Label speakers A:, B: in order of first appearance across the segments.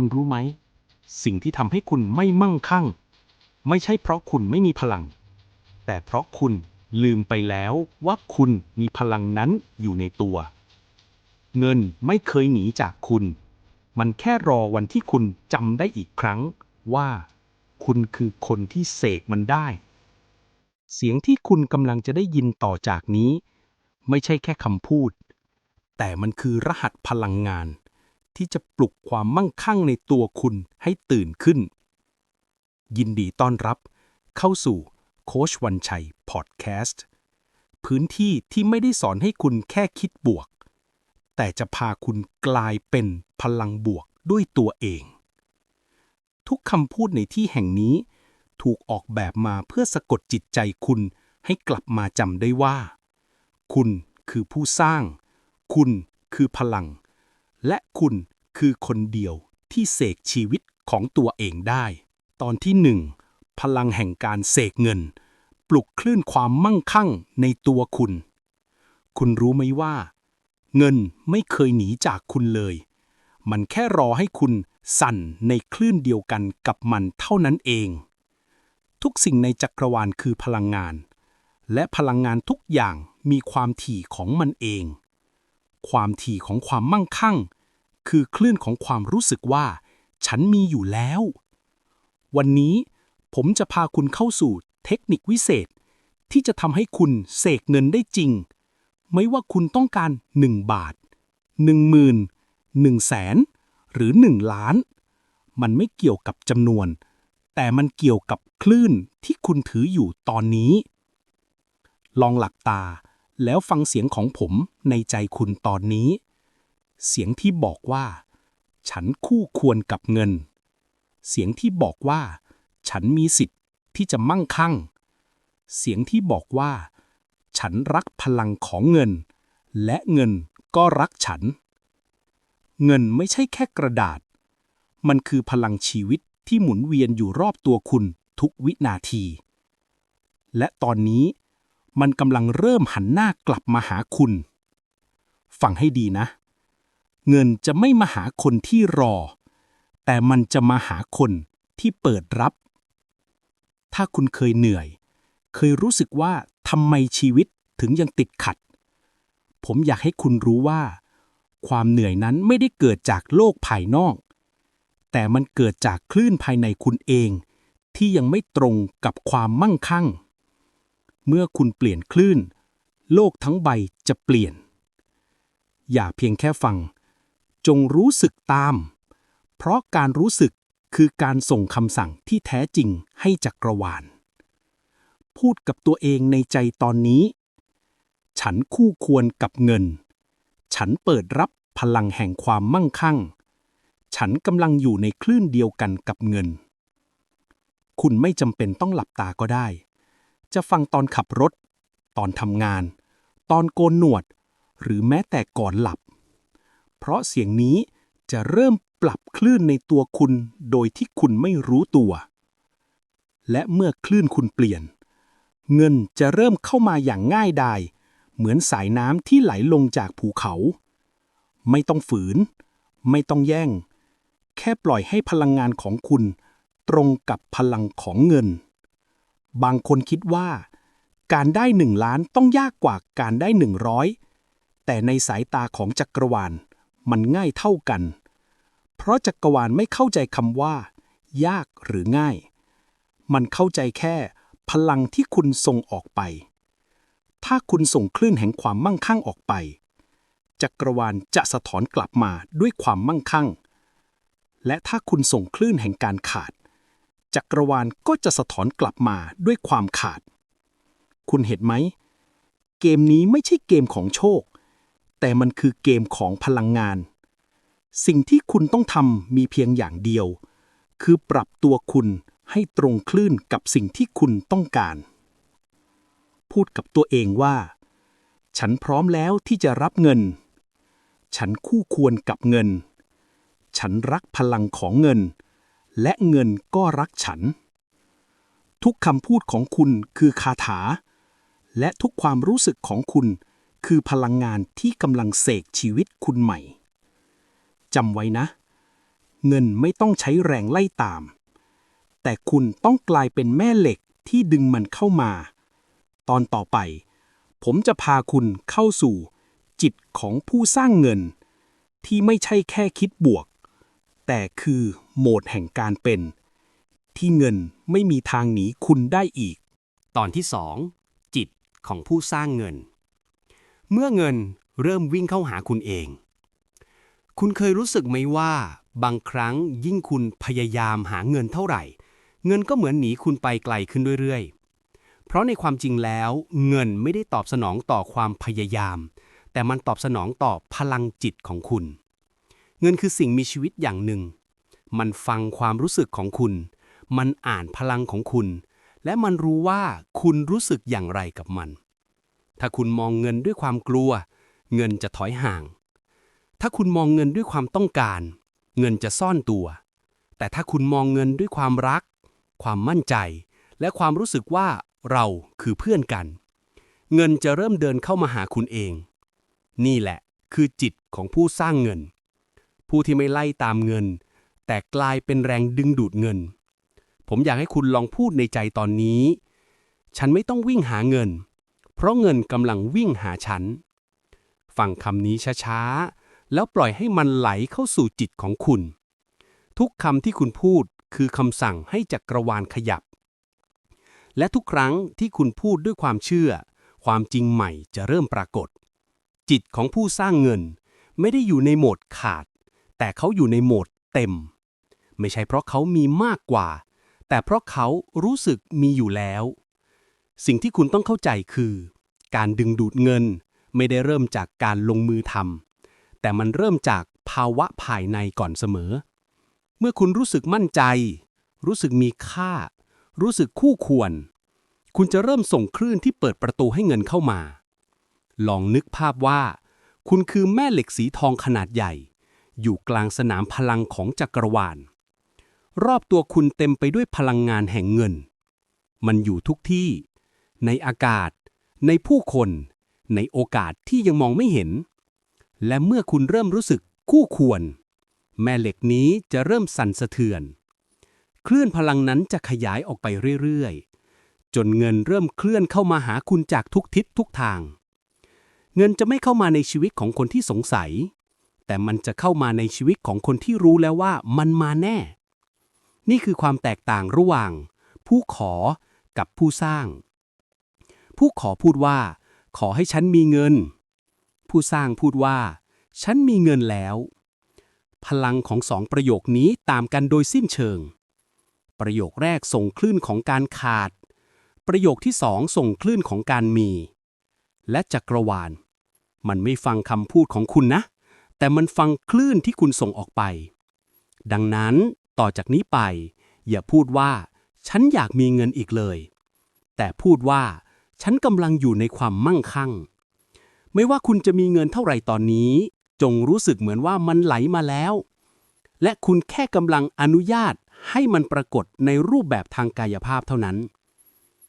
A: คุณรู้ไหม สิ่งที่ทำให้คุณไม่มั่งคั่ง ไม่ใช่เพราะคุณไม่มีพลัง แต่เพราะคุณลืมไปแล้วว่าคุณมีพลังนั้นอยู่ในตัว เงินไม่เคยหนีจากคุณ มันแค่รอวันที่คุณจำได้อีกครั้งว่า คุณคือคนที่เสกมันได้ เสียงที่คุณกำลังจะได้ยินต่อจากนี้ ไม่ใช่แค่คำพูด แต่มันคือรหัสพลังงาน ที่จะปลุกความมั่งคั่งในตัวคุณให้ตื่นขึ้น ยินดีต้อนรับ เข้าสู่โคชวันชัยพอดแคสต์พื้นที่ที่ไม่ได้สอนให้คุณแค่คิดบวก แต่จะพาคุณกลายเป็นพลังบวกด้วยตัวเอง ทุกคำพูดในที่แห่งนี้ ถูกออกแบบมาเพื่อสะกดจิตใจคุณให้กลับมาจำได้ว่า คุณคือผู้สร้าง คุณคือพลัง และคุณคือคนเดียวที่เสกชีวิตของตัวเองได้ ตอนที่หนึ่งพลังแห่งการเสกเงิน ปลุกคลื่นความมั่งคั่งในตัวคุณ คุณรู้ไหมว่า เงินไม่เคยหนีจากคุณเลย มันแค่รอให้คุณสั่นในคลื่นเดียวกันกับมันเท่านั้นเอง ทุกสิ่งในจักรวาลคือพลังงาน และพลังงานทุกอย่างมีความถี่ของมันเอง ความถี่ของความมั่งคั่ง คือคลื่นของความรู้สึกว่า ฉันมีอยู่แล้ว วันนี้ผมจะพาคุณเข้าสู่เทคนิควิเศษ ที่จะทำให้คุณเสกเงินได้จริง ไม่ว่าคุณต้องการ 1 บาท 1 0,000 1แสนหรือ 1 ล้าน มันไม่เกี่ยวกับจำนวน แต่มันเกี่ยวกับคลื่นที่คุณถืออยู่ตอนนี้ ลองหลับตาแล้วฟังเสียงของผมในใจคุณตอนนี้ เสียงที่บอกว่า ฉันคู่ควรกับเงิน เสียงที่บอกว่า ฉันมีสิทธิ์ที่จะมั่งคั่ง เสียงที่บอกว่า ฉันรักพลังของเงิน และเงินก็รักฉัน เงินไม่ใช่แค่กระดาษ มันคือพลังชีวิตที่หมุนเวียนอยู่รอบตัวคุณทุกวินาที และตอนนี้มันกำลังเริ่มหันหน้ากลับมาหาคุณ ฟังให้ดีนะ เงินจะไม่มาหาคนที่รอ แต่มันจะมาหาคนที่เปิดรับ ถ้าคุณเคยเหนื่อย เคยรู้สึกว่าทำไมชีวิตถึงยังติดขัด ผมอยากให้คุณรู้ว่า ความเหนื่อยนั้นไม่ได้เกิดจากโลกภายนอก แต่มันเกิดจากคลื่นภายในคุณเอง ที่ยังไม่ตรงกับความมั่งคั่ง เมื่อคุณเปลี่ยนคลื่น โลกทั้งใบจะเปลี่ยน อย่าเพียงแค่ฟัง จงรู้สึกตาม เพราะการรู้สึกคือการส่งคำสั่งที่แท้จริงให้จักรวาล พูดกับตัวเองในใจตอนนี้ ฉันคู่ควรกับเงิน ฉันเปิดรับพลังแห่งความมั่งคั่ง ฉันกำลังอยู่ในคลื่นเดียวกันกับเงิน คุณไม่จำเป็นต้องหลับตาก็ได้ จะฟังตอนขับรถ ตอนทำงาน ตอนโกนหนวด หรือแม้แต่ก่อนหลับ เพราะเสียงนี้จะเริ่มปรับคลื่นในตัวคุณโดยที่คุณไม่รู้ตัว และเมื่อคลื่นคุณเปลี่ยน เงินจะเริ่มเข้ามาอย่างง่ายดาย เหมือนสายน้ำที่ไหลลงจากภูเขา ไม่ต้องฝืน ไม่ต้องแย่ง แค่ปล่อยให้พลังงานของคุณ ตรงกับพลังของเงิน บางคนคิดว่า การได้หนึ่งล้านต้องยากกว่าการได้หนึ่งร้อยแต่ในสายตาของจักรวาล มันง่ายเท่ากัน เพราะจักรวาลไม่เข้าใจคำว่า ยากหรือง่าย มันเข้าใจแค่พลังที่คุณส่งออกไป ถ้าคุณส่งคลื่นแห่งความมั่งคั่งออกไป จักรวาลจะสะท้อนกลับมาด้วยความมั่งคั่ง และถ้าคุณส่งคลื่นแห่งการขาด จักรวาลก็จะสะท้อนกลับมาด้วยความขาด คุณเห็นไหม เกมนี้ไม่ใช่เกมของโชค แต่มันคือเกมของพลังงาน สิ่งที่คุณต้องทำมีเพียงอย่างเดียว คือปรับตัวคุณให้ตรงคลื่นกับสิ่งที่คุณต้องการ พูดกับตัวเองว่า ฉันพร้อมแล้วที่จะรับเงิน ฉันคู่ควรกับเงิน ฉันรักพลังของเงิน และเงินก็รักฉัน ทุกคำพูดของคุณคือคาถา และทุกความรู้สึกของคุณ คือพลังงานที่กำลังเสกชีวิตคุณใหม่จำไว้นะ
B: เงินไม่ต้องใช้แรงไล่ตาม แต่คุณต้องกลายเป็นแม่เหล็กที่ดึงมันเข้ามา ตอนต่อไป ผมจะพาคุณเข้าสู่ จิตของผู้สร้างเงิน ที่ไม่ใช่แค่คิดบวก แต่คือโหมดแห่งการเป็น ที่เงินไม่มีทางหนีคุณได้อีก
A: ตอนที่ 2 จิตของผู้สร้างเงิน เมื่อเงินเริ่มวิ่งเข้าหาคุณเอง คุณเคยรู้สึกไหมว่า บางครั้งยิ่งคุณพยายามหาเงินเท่าไหร่ เงินก็เหมือนหนีคุณไปไกลขึ้นเรื่อยๆ เพราะในความจริงแล้ว เงินไม่ได้ตอบสนองต่อความพยายาม แต่มันตอบสนองต่อพลังจิตของคุณ เงินคือสิ่งมีชีวิตอย่างหนึ่ง มันฟังความรู้สึกของคุณ มันอ่านพลังของคุณ และมันรู้ว่าคุณรู้สึกอย่างไรกับมัน ถ้าคุณมองเงินด้วยความกลัว เงินจะถอยห่าง ถ้าคุณมองเงินด้วยความต้องการ เงินจะซ่อนตัว แต่ถ้าคุณมองเงินด้วยความรัก ความมั่นใจ และความรู้สึกว่าเราคือเพื่อนกัน เงินจะเริ่มเดินเข้ามาหาคุณเอง นี่แหละคือจิตของผู้สร้างเงิน ผู้ที่ไม่ไล่ตามเงิน แต่กลายเป็นแรงดึงดูดเงิน ผมอยากให้คุณลองพูดในใจตอนนี้ ฉันไม่ต้องวิ่งหาเงิน เพราะเงินกำลังวิ่งหาฉัน ฟังคำนี้ช้าๆ แล้วปล่อยให้มันไหลเข้าสู่จิตของคุณ ทุกคำที่คุณพูดคือคำสั่งให้จักรวาลขยับ และทุกครั้งที่คุณพูดด้วยความเชื่อ ความจริงใหม่จะเริ่มปรากฏ จิตของผู้สร้างเงิน ไม่ได้อยู่ในโหมดขาด แต่เขาอยู่ในโหมดเต็ม ไม่ใช่เพราะเขามีมากกว่า แต่เพราะเขารู้สึกมีอยู่แล้ว สิ่งที่คุณต้องเข้าใจคือ การดึงดูดเงิน ไม่ได้เริ่มจากการลงมือทำแต่มันเริ่มจากภาวะภายในก่อนเสมอ เมื่อคุณรู้สึกมั่นใจ รู้สึกมีค่า รู้สึกคู่ควร คุณจะเริ่มส่งคลื่นที่เปิดประตูให้เงินเข้ามา ลองนึกภาพว่า คุณคือแม่เหล็กสีทองขนาดใหญ่ อยู่กลางสนามพลังของจักรวาล รอบตัวคุณเต็มไปด้วยพลังงานแห่งเงิน มันอยู่ทุกที่ ในอากาศ ในผู้คน ในโอกาสที่ยังมองไม่เห็น และเมื่อคุณเริ่มรู้สึกคู่ควร แม่เหล็กนี้จะเริ่มสั่นสะเทือน คลื่นพลังนั้นจะขยายออกไปเรื่อยๆ จนเงินเริ่มเคลื่อนเข้ามาหาคุณจากทุกทิศทุกทาง เงินจะไม่เข้ามาในชีวิตของคนที่สงสัย แต่มันจะเข้ามาในชีวิตของคนที่รู้แล้วว่ามันมาแน่ นี่คือความแตกต่างระหว่าง ผู้ขอกับผู้สร้าง ผู้ขอพูดว่า ขอให้ฉันมีเงิน ผู้สร้างพูดว่า ฉันมีเงินแล้ว พลังของสองประโยคนี้ตามกันโดยสิ้นเชิง ประโยคแรกส่งคลื่นของการขาด ประโยคที่สองส่งคลื่นของการมี และจักรวาล มันไม่ฟังคำพูดของคุณนะ แต่มันฟังคลื่นที่คุณส่งออกไป ดังนั้นต่อจากนี้ไป อย่าพูดว่า ฉันอยากมีเงินอีกเลย แต่พูดว่า ฉันกำลังอยู่ในความมั่งคั่ง ไม่ว่าคุณจะมีเงินเท่าไหร่ตอนนี้ จงรู้สึกเหมือนว่ามันไหลมาแล้ว และคุณแค่กำลังอนุญาตให้มันปรากฏในรูปแบบทางกายภาพเท่านั้น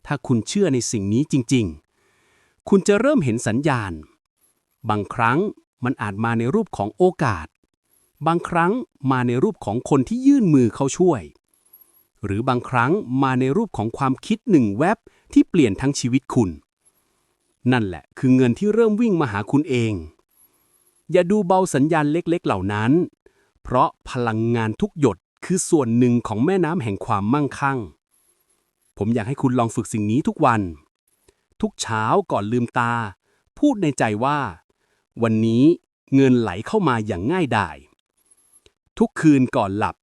A: ถ้าคุณเชื่อในสิ่งนี้จริง ๆ คุณจะเริ่มเห็นสัญญาณ บางครั้งมันอาจมาในรูปของโอกาส บางครั้งมาในรูปของคนที่ยื่นมือเขาช่วย หรือบางครั้งมาในรูปของความคิดหนึ่งแวบ ที่เปลี่ยนทั้งชีวิตคุณ นั่นแหละคือเงินที่เริ่มวิ่งมาหาคุณเอง อย่าดูเบาสัญญาณเล็กๆเหล่านั้น เพราะพลังงานทุกหยดคือส่วนหนึ่งของแม่น้ำแห่งความมั่งคั่ง ผมอยากให้คุณลองฝึกสิ่งนี้ทุกวัน ทุกเช้าก่อนลืมตา พูดในใจว่า วันนี้เงินไหลเข้ามาอย่างง่ายดาย ทุกคืนก่อนหลับ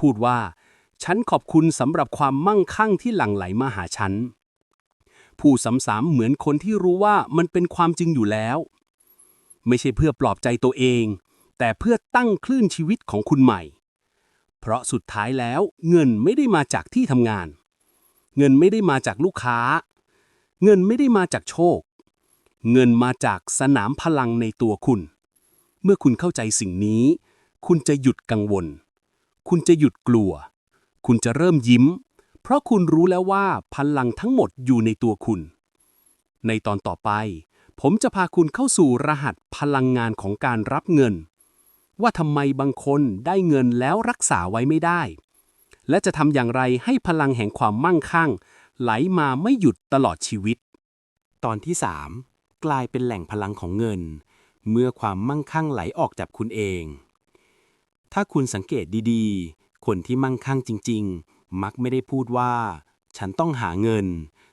A: พูดว่า ฉันขอบคุณสำหรับความมั่งคั่งที่หลั่งไหลมาหาฉัน ผู้ซ้ำๆเหมือนคนที่รู้ว่ามันเป็นความจริงอยู่แล้ว ไม่ใช่เพื่อปลอบใจตัวเอง แต่เพื่อตั้งคลื่นชีวิตของคุณใหม่ เพราะสุดท้ายแล้วเงินไม่ได้มาจากที่ทำงาน เงินไม่ได้มาจากลูกค้า เงินไม่ได้มาจากโชค เงินมาจากสนามพลังในตัวคุณ เมื่อคุณเข้าใจสิ่งนี้ คุณจะหยุดกังวล คุณจะหยุดกลัว คุณจะเริ่มยิ้ม เพราะคุณรู้แล้วว่าพลังทั้งหมดอยู่ในตัวคุณ ในตอนต่อไป ผมจะพาคุณเข้าสู่รหัสพลังงานของการรับเงิน
B: ว่าทำไมบางคนได้เงินแล้วรักษาไว้ไม่ได้ และจะทำอย่างไรให้พลังแห่งความมั่งคั่ง ไหลมาไม่หยุดตลอดชีวิต
A: ตอนที่ 3 กลายเป็นแหล่งพลังของเงิน เมื่อความมั่งคั่งไหลออกจากคุณเอง ถ้าคุณสังเกตดีๆ คนที่มั่งคั่งจริง ๆ มักไม่ได้พูดว่า ฉันต้องหาเงิน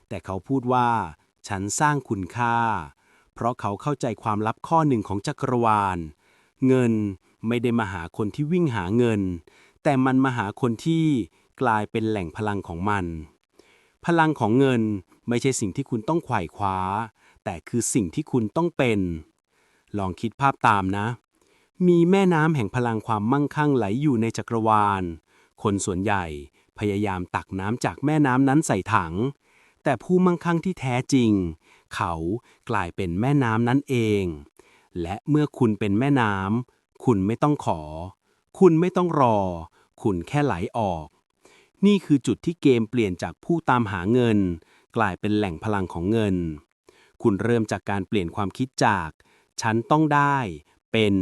A: แต่เขาพูดว่า ฉันสร้างคุณค่า เพราะเขาเข้าใจความลับข้อหนึ่งของจักรวาล เงินไม่ได้มาหาคนที่วิ่งหาเงิน แต่มันมาหาคนที่กลายเป็นแหล่งพลังของมัน พลังของเงินไม่ใช่สิ่งที่คุณต้องไขว่คว้า แต่คือสิ่งที่คุณต้องเป็น ลองคิดภาพตามนะ มีแม่น้ำแห่งพลังความมั่งคั่งไหลอยู่ในจักรวาล คนส่วนใหญ่ พยายามตักน้ำจากแม่น้ำนั้นใส่ถัง แต่ผู้มั่งคั่งที่แท้จริง เขากลายเป็นแม่น้ำนั้นเอง และเมื่อคุณเป็นแม่น้ำคุณไม่ต้องขอ คุณไม่ต้องรอ คุณแค่ไหลออก นี่คือจุดที่เกมเปลี่ยนจากผู้ตามหาเงิน กลายเป็นแหล่งพลังของเงิน คุณเริ่มจากการเปลี่ยนความคิดจาก ฉันต้องได้ เป็น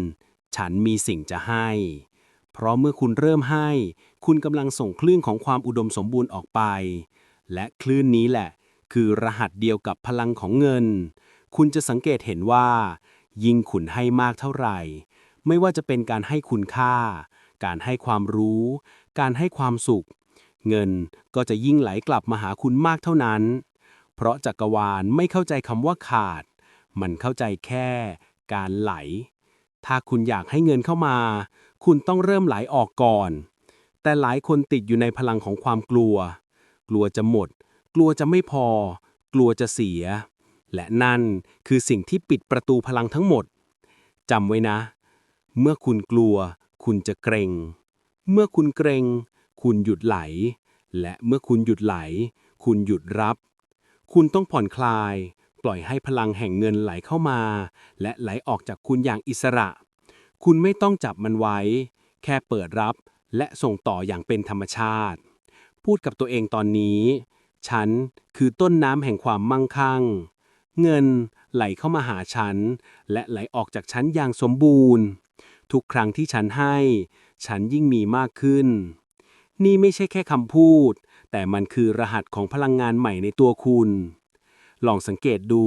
A: ฉันมีสิ่งจะให้ เพราะเมื่อคุณเริ่มให้ คุณกำลังส่งคลื่นของความอุดมสมบูรณ์ออกไป และคลื่นนี้แหละ คือรหัสเดียวกับพลังของเงิน คุณจะสังเกตเห็นว่า ยิ่งคุณให้มากเท่าไหร่ ไม่ว่าจะเป็นการให้คุณค่า การให้ความรู้ การให้ความสุข เงินก็จะยิ่งไหลกลับมาหาคุณมากเท่านั้น เพราะจักรวาลไม่เข้าใจคำว่าขาด มันเข้าใจแค่ การไหล ถ้าคุณอยากให้เงินเข้ามา คุณต้องเริ่มไหลออกก่อน แต่หลายคนติดอยู่ในพลังของความกลัว กลัวจะหมด กลัวจะไม่พอ กลัวจะเสีย และนั่นคือสิ่งที่ปิดประตูพลังทั้งหมดจำไว้นะ เมื่อคุณกลัว คุณจะเกรง เมื่อคุณเกรง คุณหยุดไหล และเมื่อคุณหยุดไหล คุณหยุดรับ คุณต้องผ่อนคลาย ปล่อยให้พลังแห่งเงินไหลเข้ามา และไหลออกจากคุณอย่างอิสระ คุณไม่ต้องจับมันไว้ แค่เปิดรับ และส่งต่ออย่างเป็นธรรมชาติ พูดกับตัวเองตอนนี้ ฉันคือต้นน้ำแห่งความมั่งคั่ง เงินไหลเข้ามาหาฉัน และไหลออกจากฉันอย่างสมบูรณ์ ทุกครั้งที่ฉันให้ ฉันยิ่งมีมากขึ้น นี่ไม่ใช่แค่คำพูด แต่มันคือรหัสของพลังงานใหม่ในตัวคุณ ลองสังเกตดู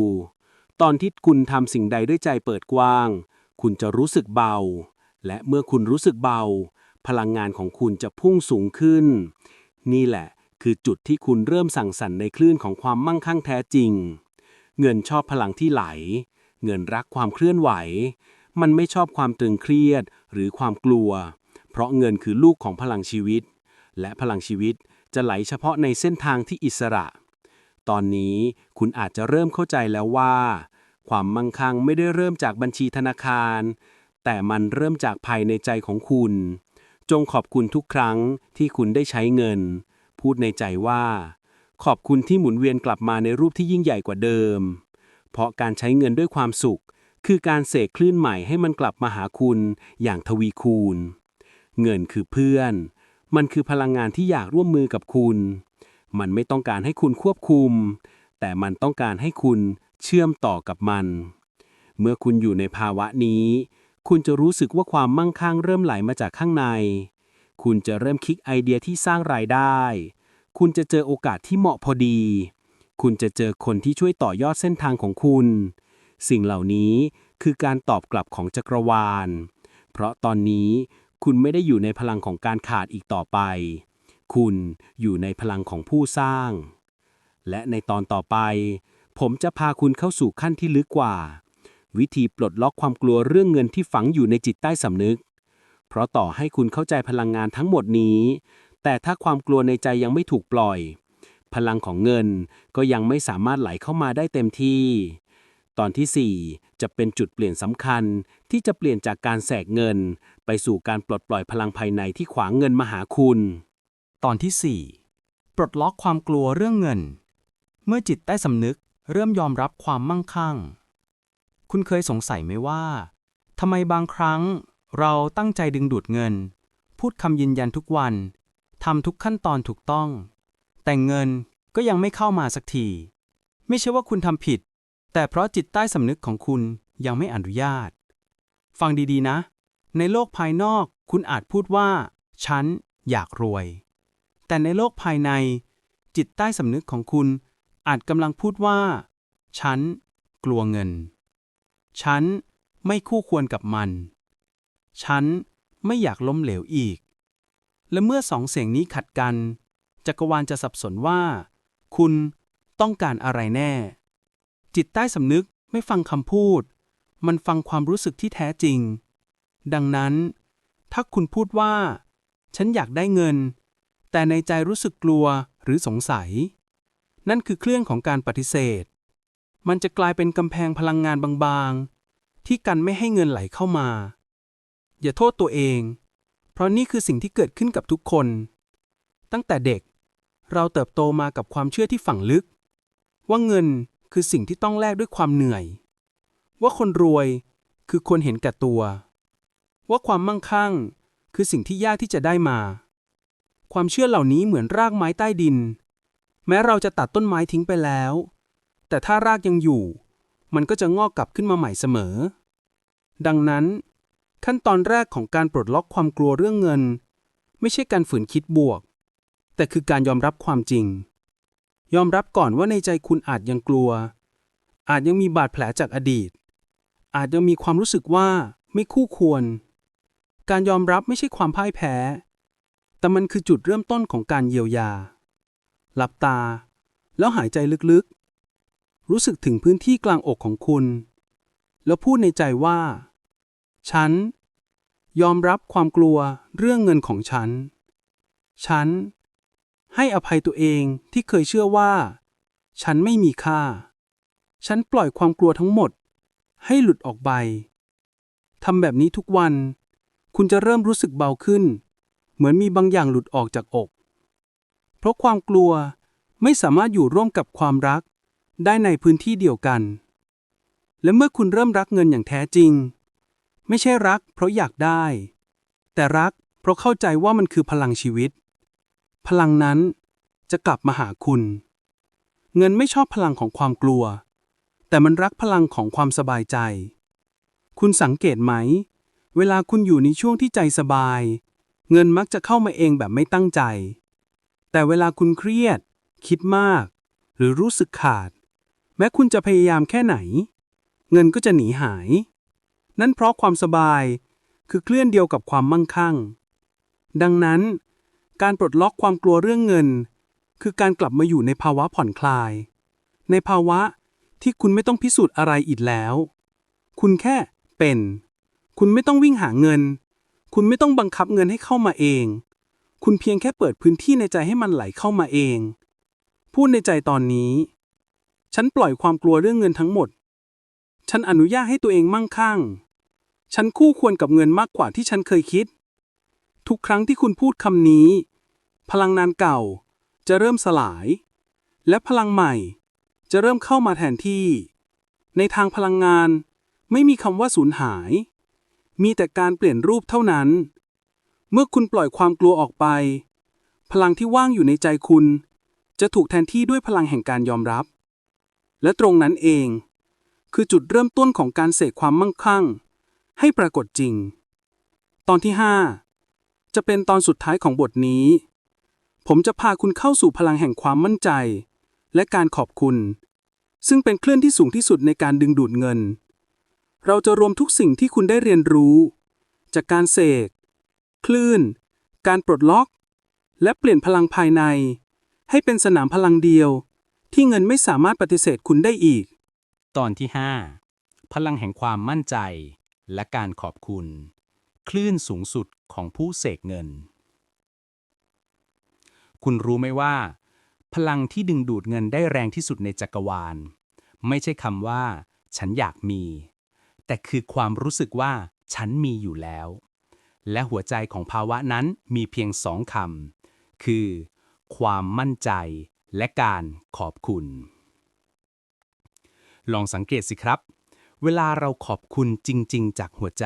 A: ตอนที่คุณทำสิ่งใดด้วยใจเปิดกว้าง คุณจะรู้สึกเบา และเมื่อคุณรู้สึกเบา พลังงานของคุณจะพุ่งสูงขึ้น นี่แหละ คือจุดที่คุณเริ่มสั่งสรรในคลื่นของความมั่งคั่งแท้จริง เงินชอบพลังที่ไหล เงินรักความเคลื่อนไหว มันไม่ชอบความตึงเครียดหรือความกลัว เพราะเงินคือลูกของพลังชีวิต และพลังชีวิตจะไหลเฉพาะในเส้นทางที่อิสระ ตอนนี้คุณอาจจะเริ่มเข้าใจแล้วว่า ความมั่งคั่งไม่ได้เริ่มจากบัญชีธนาคาร แต่มันเริ่มจากภายในใจของคุณ จงขอบคุณทุกครั้งที่คุณได้ใช้เงิน พูดในใจว่า ขอบคุณที่หมุนเวียนกลับมาในรูปที่ยิ่งใหญ่กว่าเดิม เพราะการใช้เงินด้วยความสุข คือการเสกคลื่นใหม่ให้มันกลับมาหาคุณอย่างทวีคูณ เงินคือเพื่อน มันคือพลังงานที่อยากร่วมมือกับคุณ มันไม่ต้องการให้คุณควบคุม แต่มันต้องการให้คุณเชื่อมต่อกับมัน เมื่อคุณอยู่ในภาวะนี้ คุณจะรู้สึกว่าความมั่งคั่งเริ่มไหลมาจากข้างใน คุณจะเริ่มคิดไอเดียที่สร้างรายได้ คุณจะเจอโอกาสที่เหมาะพอดี คุณจะเจอคนที่ช่วยต่อยอดเส้นทางของคุณ สิ่งเหล่านี้คือการตอบกลับของจักรวาล เพราะตอนนี้คุณไม่ได้อยู่ในพลังของการขาดอีกต่อไป คุณอยู่ในพลังของผู้สร้าง และในตอนต่อไป ผมจะพาคุณเข้าสู่ขั้นที่ลึกกว่า วิธีปลดล็อกความกลัวเรื่องเงินที่ฝังอยู่ในจิตใต้สำนึก เพราะต่อให้คุณเข้าใจพลังงานทั้งหมดนี้ แต่ถ้าความกลัวในใจยังไม่ถูกปล่อย พลังของเงินก็ยังไม่สามารถไหลเข้ามาได้เต็มที่ ตอนที่ 4 จะเป็นจุดเปลี่ยนสำคัญที่จะเปลี่ยนจากการแสกเงิน ไปสู่การปลดปล่อยพลังภายในที่ขวางเงินมาหาคุณ
C: ตอนที่ 4 ปลดล็อกความกลัวเรื่องเงิน เมื่อจิตใต้สำนึกเริ่มยอมรับความมั่งคั่ง คุณเคยสงสัยไหมว่าทำไมบางครั้งเราตั้งใจดึงดูดเงิน พูดคำยืนยันทุกวันทำทุกขั้นตอนถูกต้อง แต่เงินก็ยังไม่เข้ามาสักที ไม่ใช่ว่าคุณทำผิด แต่เพราะจิตใต้สำนึกของคุณยังไม่อนุญาต ฟังดีๆนะ ในโลกภายนอกคุณอาจพูดว่า ฉันอยากรวย แต่ในโลกภายใน จิตใต้สำนึกของคุณอาจกำลังพูดว่า ฉันกลัวเงิน ฉันไม่คู่ควรกับมัน ฉันไม่อยากล้มเหลวอีก และเมื่อสองเสียงนี้ขัดกัน จักรวาลจะสับสนว่า คุณต้องการอะไรแน่ จิตใต้สำนึกไม่ฟังคำพูด มันฟังความรู้สึกที่แท้จริง ดังนั้น ถ้าคุณพูดว่า ฉันอยากได้เงิน แต่ในใจรู้สึกกลัวหรือสงสัย นั่นคือเครื่องของการปฏิเสธ มันจะกลายเป็นกำแพงพลังงานบางๆ ที่กันไม่ให้เงินไหลเข้ามา อย่าโทษตัวเอง เพราะนี่คือสิ่งที่เกิดขึ้นกับทุกคน ตั้งแต่เด็ก เราเติบโตมากับความเชื่อที่ฝังลึก ว่าเงินคือสิ่งที่ต้องแลกด้วยความเหนื่อย ว่าคนรวยคือคนเห็นแก่ตัว ว่าความมั่งคั่งคือสิ่งที่ยากที่จะได้มา ความเชื่อเหล่านี้เหมือนรากไม้ใต้ดิน แม้เราจะตัดต้นไม้ทิ้งไปแล้ว แต่ถ้ารากยังอยู่ มันก็จะงอกกลับขึ้นมาใหม่เสมอ ดังนั้น ขั้นตอนแรกของการปลดล็อกความกลัวเรื่องเงิน ไม่ใช่การฝืนคิดบวก แต่คือการยอมรับความจริง ยอมรับก่อนว่าในใจคุณอาจยังกลัว อาจยังมีบาดแผลจากอดีต อาจยังมีความรู้สึกว่าไม่คู่ควร การยอมรับไม่ใช่ความพ่ายแพ้ แต่มันคือจุดเริ่มต้นของการเยียวยา หลับตา แล้วหายใจลึกๆ รู้สึกถึงพื้นที่กลางอกของคุณ แล้วพูดในใจว่า ฉัน ยอมรับความกลัวเรื่องเงินของฉัน ฉัน ให้อภัยตัวเองที่เคยเชื่อว่า ฉันไม่มีค่า ฉันปล่อยความกลัวทั้งหมด ให้หลุดออกไปทำแบบนี้ทุกวัน คุณจะเริ่มรู้สึกเบาขึ้น เหมือนมีบางอย่างหลุดออกจากอก เพราะความกลัวไม่สามารถอยู่ร่วมกับความรัก ได้ในพื้นที่เดียวกัน และเมื่อคุณเริ่มรักเงินอย่างแท้จริง ไม่ใช่รักเพราะอยากได้ แต่รักเพราะเข้าใจว่ามันคือพลังชีวิต พลังนั้นจะกลับมาหาคุณ เงินไม่ชอบพลังของความกลัว แต่มันรักพลังของความสบายใจ คุณสังเกตไหม เวลาคุณอยู่ในช่วงที่ใจสบาย เงินมักจะเข้ามาเองแบบไม่ตั้งใจ แต่เวลาคุณเครียด คิดมาก หรือรู้สึกขาด แม้คุณจะพยายามแค่ไหน เงินก็จะหนีหาย นั่นเพราะความสบายคือเคลื่อนเดียวกับความมั่งคั่ง ดังนั้น การปลดล็อกความกลัวเรื่องเงิน คือการกลับมาอยู่ในภาวะผ่อนคลาย ในภาวะที่คุณไม่ต้องพิสูจน์อะไรอีกแล้ว คุณแค่เป็น คุณไม่ต้องวิ่งหาเงิน คุณไม่ต้องบังคับเงินให้เข้ามาเอง คุณเพียงแค่เปิดพื้นที่ในใจให้มันไหลเข้ามาเอง พูดในใจตอนนี้ ฉันปล่อยความกลัวเรื่องเงินทั้งหมด ฉันอนุญาตให้ตัวเองมั่งคั่ง ฉันคู่ควรกับเงินมากกว่าที่ฉันเคยคิด ทุกครั้งที่คุณพูดคำนี้ พลังนานเก่าจะเริ่มสลาย และพลังใหม่จะเริ่มเข้ามาแทนที่ ในทางพลังงานไม่มีคำว่าสูญหาย มีแต่การเปลี่ยนรูปเท่านั้น เมื่อคุณปล่อยความกลัวออกไป พลังที่ว่างอยู่ในใจคุณ จะถูกแทนที่ด้วยพลังแห่งการยอมรับ และตรงนั้นเอง คือจุดเริ่มต้นของการเสกความมั่งคั่ง ให้ปรากฏจริง ตอนที่ 5 จะเป็นตอนสุดท้ายของบทนี้ ผมจะพาคุณเข้าสู่พลังแห่งความมั่นใจ และการขอบคุณ ซึ่งเป็นคลื่นที่สูงที่สุดในการดึงดูดเงิน เราจะรวมทุกสิ่งที่คุณได้เรียนรู้ จากการเสก คลื่น การปลดล็อก และเปลี่ยนพลังภายใน ให้เป็นสนามพลังเดียว ที่เงินไม่สามารถปฏิเสธคุณได้อีก
A: ตอนที่ 5 พลังแห่งความมั่นใจ และการขอบคุณ คลื่นสูงสุดของผู้เสกเงิน คุณรู้ไหมว่า พลังที่ดึงดูดเงินได้แรงที่สุดในจักรวาล ไม่ใช่คำว่า ฉันอยากมี แต่คือความรู้สึกว่าฉันมีอยู่แล้ว และหัวใจของภาวะนั้นมีเพียงสองคำคือ ความมั่นใจ และการขอบคุณ ลองสังเกตสิครับ เวลาเราขอบคุณจริง ๆ จากหัวใจ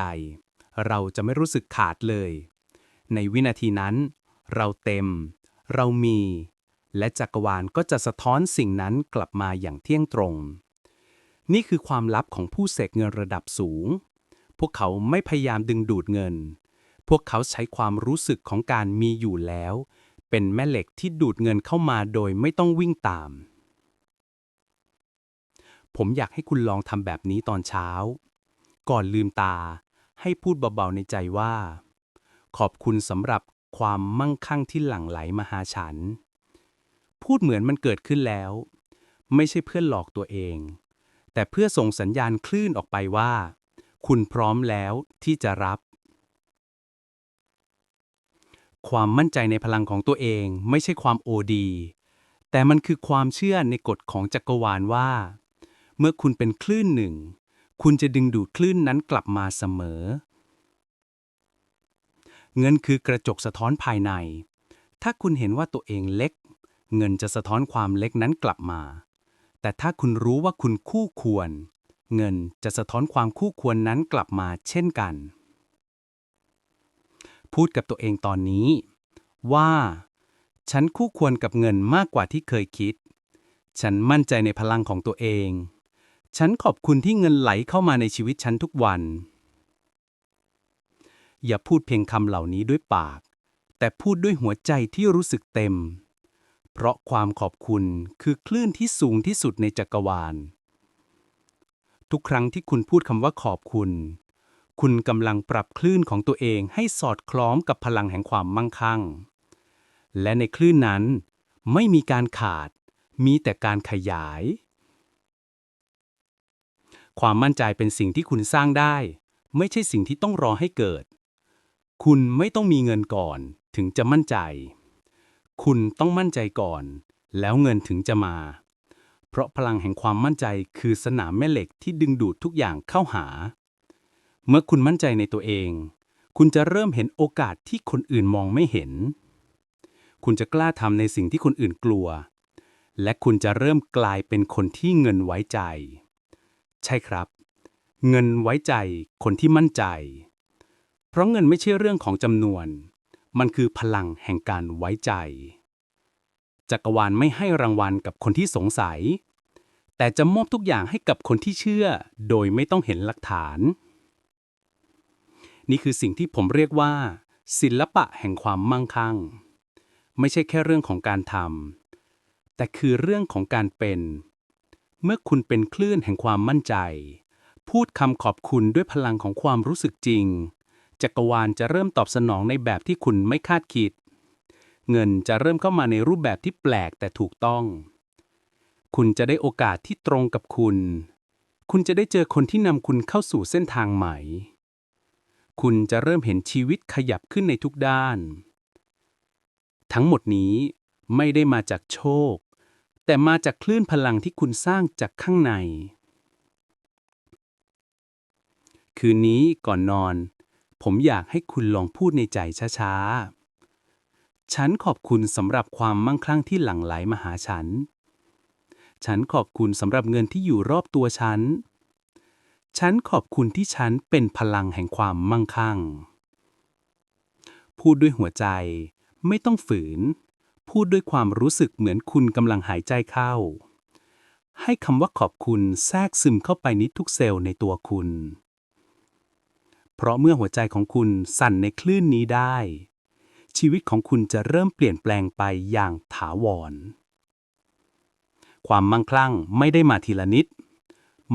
A: เราจะไม่รู้สึกขาดเลย ในวินาทีนั้น เราเต็ม เรามี และจักรวาลก็จะสะท้อนสิ่งนั้นกลับมาอย่างเที่ยงตรง นี่คือความลับของผู้เสกเงินระดับสูง พวกเขาไม่พยายามดึงดูดเงิน พวกเขาใช้ความรู้สึกของการมีอยู่แล้ว เป็นแม่เหล็กที่ดูดเงินเข้ามาโดยไม่ต้องวิ่งตาม ผมอยากให้คุณลองทำแบบนี้ตอนเช้า ก่อนลืมตา ให้พูดเบาๆในใจว่า ขอบคุณสำหรับความมั่งคั่งที่หลั่งไหลมาหาฉัน พูดเหมือนมันเกิดขึ้นแล้ว ไม่ใช่เพื่อหลอกตัวเอง แต่เพื่อส่งสัญญาณคลื่นออกไปว่า คุณพร้อมแล้วที่จะรับ ความมั่นใจในพลังของตัวเองไม่ใช่ความโอดี แต่มันคือความเชื่อในกฎของจักรวาลว่า เมื่อคุณเป็นคลื่นหนึ่ง คุณจะดึงดูดคลื่นนั้นกลับมาเสมอ เงินคือกระจกสะท้อนภายใน ถ้าคุณเห็นว่าตัวเองเล็ก เงินจะสะท้อนความเล็กนั้นกลับมา แต่ถ้าคุณรู้ว่าคุณคู่ควร เงินจะสะท้อนความคู่ควรนั้นกลับมาเช่นกัน พูดกับตัวเองตอนนี้ ว่า ฉันคู่ควรกับเงินมากกว่าที่เคยคิด ฉันมั่นใจในพลังของตัวเอง ฉันขอบคุณที่เงินไหลเข้ามาในชีวิตฉันทุกวัน อย่าพูดเพียงคำเหล่านี้ด้วยปาก แต่พูดด้วยหัวใจที่รู้สึกเต็ม เพราะความขอบคุณคือคลื่นที่สูงที่สุดในจักรวาล ทุกครั้งที่คุณพูดคำว่าขอบคุณ คุณกำลังปรับคลื่นของตัวเองให้สอดคล้องกับพลังแห่งความมั่งคั่ง และในคลื่นนั้นไม่มีการขาด มีแต่การขยาย ความมั่นใจเป็นสิ่งที่คุณสร้างได้ ไม่ใช่สิ่งที่ต้องรอให้เกิด คุณไม่ต้องมีเงินก่อนถึงจะมั่นใจ คุณต้องมั่นใจก่อน แล้วเงินถึงจะมา เพราะพลังแห่งความมั่นใจคือสนามแม่เหล็กที่ดึงดูดทุกอย่างเข้าหา เมื่อคุณมั่นใจในตัวเอง คุณจะเริ่มเห็นโอกาสที่คนอื่นมองไม่เห็น คุณจะกล้าทำในสิ่งที่คนอื่นกลัว และคุณจะเริ่มกลายเป็นคนที่เงินไว้ใจ ใช่ครับ เงินไว้ใจคนที่มั่นใจ เพราะเงินไม่ใช่เรื่องของจำนวน มันคือพลังแห่งการไว้ใจ จักรวาลไม่ให้รางวัลกับคนที่สงสัย แต่จะมอบทุกอย่างให้กับคนที่เชื่อ โดยไม่ต้องเห็นหลักฐาน นี่คือสิ่งที่ผมเรียกว่า ศิลปะแห่งความมั่งคั่ง ไม่ใช่แค่เรื่องของการทำแต่คือเรื่องของการเป็น เมื่อคุณเป็นคลื่นแห่งความมั่นใจ พูดคำขอบคุณด้วยพลังของความรู้สึกจริง จักรวาลจะเริ่มตอบสนองในแบบที่คุณไม่คาดคิด เงินจะเริ่มเข้ามาในรูปแบบที่แปลกแต่ถูกต้อง คุณจะได้โอกาสที่ตรงกับคุณ คุณจะได้เจอคนที่นำคุณเข้าสู่เส้นทางใหม่ คุณจะเริ่มเห็นชีวิตขยับขึ้นในทุกด้าน ทั้งหมดนี้ไม่ได้มาจากโชค แต่มาจากคลื่นพลังที่คุณสร้างจากข้างใน คืนนี้ก่อนนอน ผมอยากให้คุณลองพูดในใจช้าๆ ฉันขอบคุณสำหรับความมั่งคั่งที่หลั่งไหลมาหาฉัน ฉันขอบคุณสำหรับเงินที่อยู่รอบตัวฉัน ฉันขอบคุณที่ฉันเป็นพลังแห่งความมั่งคั่ง พูดด้วยหัวใจ ไม่ต้องฝืน พูดด้วยความรู้สึกเหมือนคุณกำลังหายใจเข้า ให้คำว่าขอบคุณแทรกซึมเข้าไปในทุกเซลล์ในตัวคุณ เพราะเมื่อหัวใจของคุณสั่นในคลื่นนี้ได้ ชีวิตของคุณจะเริ่มเปลี่ยนแปลงไปอย่างถาวร ความมั่งคั่งไม่ได้มาทีละนิด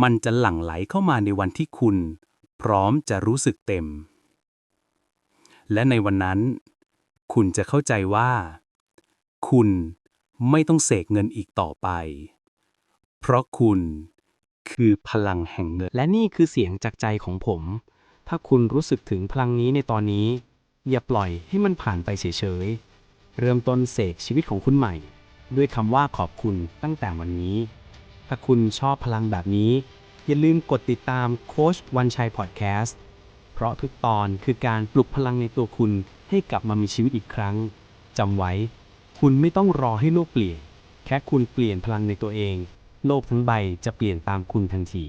A: มันจะหลั่งไหลเข้ามาในวันที่คุณ พร้อมจะรู้สึกเต็ม และในวันนั้น คุณจะเข้าใจว่า คุณไม่ต้องเสกเงินอีกต่อไป เพราะคุณคือพลังแห่งเงิน
D: และนี่คือเสียงจากใจของผม ถ้าคุณรู้สึกถึงพลังนี้ในตอนนี้ อย่าปล่อยให้มันผ่านไปเฉยๆ เริ่มต้นเสกชีวิตของคุณใหม่ ด้วยคำว่าขอบคุณตั้งแต่วันนี้ ถ้าคุณชอบพลังแบบนี้ อย่าลืมกดติดตามโค้ชวันชัยพอดแคสต์เพราะทุกตอนคือการปลุกพลังในตัวคุณให้กลับมามีชีวิตอีกครั้งจำไว้ คุณไม่ต้องรอให้โลกเปลี่ยน แค่คุณเปลี่ยนพลังในตัวเอง โลกทั้งใบจะเปลี่ยนตามคุณทันที